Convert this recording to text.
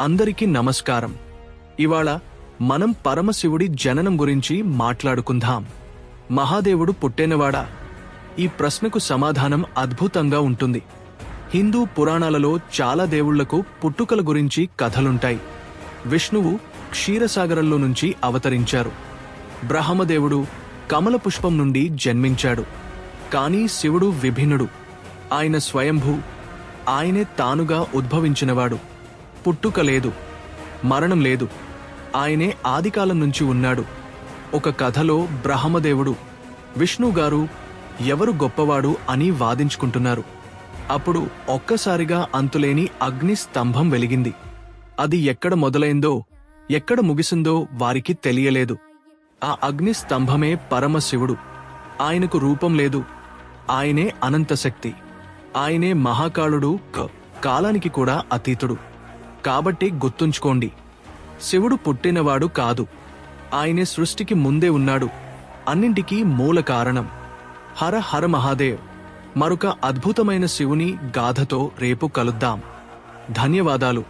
అందరికీ నమస్కారం. ఇవాళ మనం పరమశివుడి జననం గురించి మాట్లాడుకుందాం. మహాదేవుడు పుట్టేనవాడా? ఈ ప్రశ్నకు సమాధానం అద్భుతంగా ఉంటుంది. హిందూ పురాణాలలో చాలా దేవుళ్ళకు పుట్టుకల గురించి కథలుంటాయి. విష్ణువు క్షీరసాగరంలో నుంచి అవతరించారు. బ్రహ్మదేవుడు కమల పుష్పం నుండి జన్మించాడు. కానీ శివుడు విభిన్నుడు. ఆయన స్వయంభూ ఆయనే తానుగా ఉద్భవించినవాడు. పుట్టుక లేదు మరణం లేదు. ఆయనే ఆదికాలం నుంచి ఉన్నాడు. ఒక కథలో బ్రహ్మదేవుడు విష్ణుగారు ఎవరు గొప్పవాడు అని వాదించుకుంటున్నారు. అప్పుడు ఒక్కసారిగా అంతులేని అగ్ని స్తంభం వెలిగింది. అది ఎక్కడ మొదలైందో ఎక్కడ ముగిసిందో వారికి తెలియలేదు. ఆ అగ్ని స్తంభమే పరమశివుడు ఆయనకు రూపం లేదు. ఆయనే అనంతశక్తి ఆయనే మహాకాళుడు క- కాలానికి కూడా అతీతుడు. కాబట్టి గుర్తుంచుకోండి. శివుడు పుట్టినవాడు కాదు. ఆయనే సృష్టికి ముందే ఉన్నాడు. అన్నింటికీ మూల కారణం. హర హర మహాదేవ్. మరొక అద్భుతమైన శివుని గాథతో రేపు కలుద్దాం. ధన్యవాదాలు.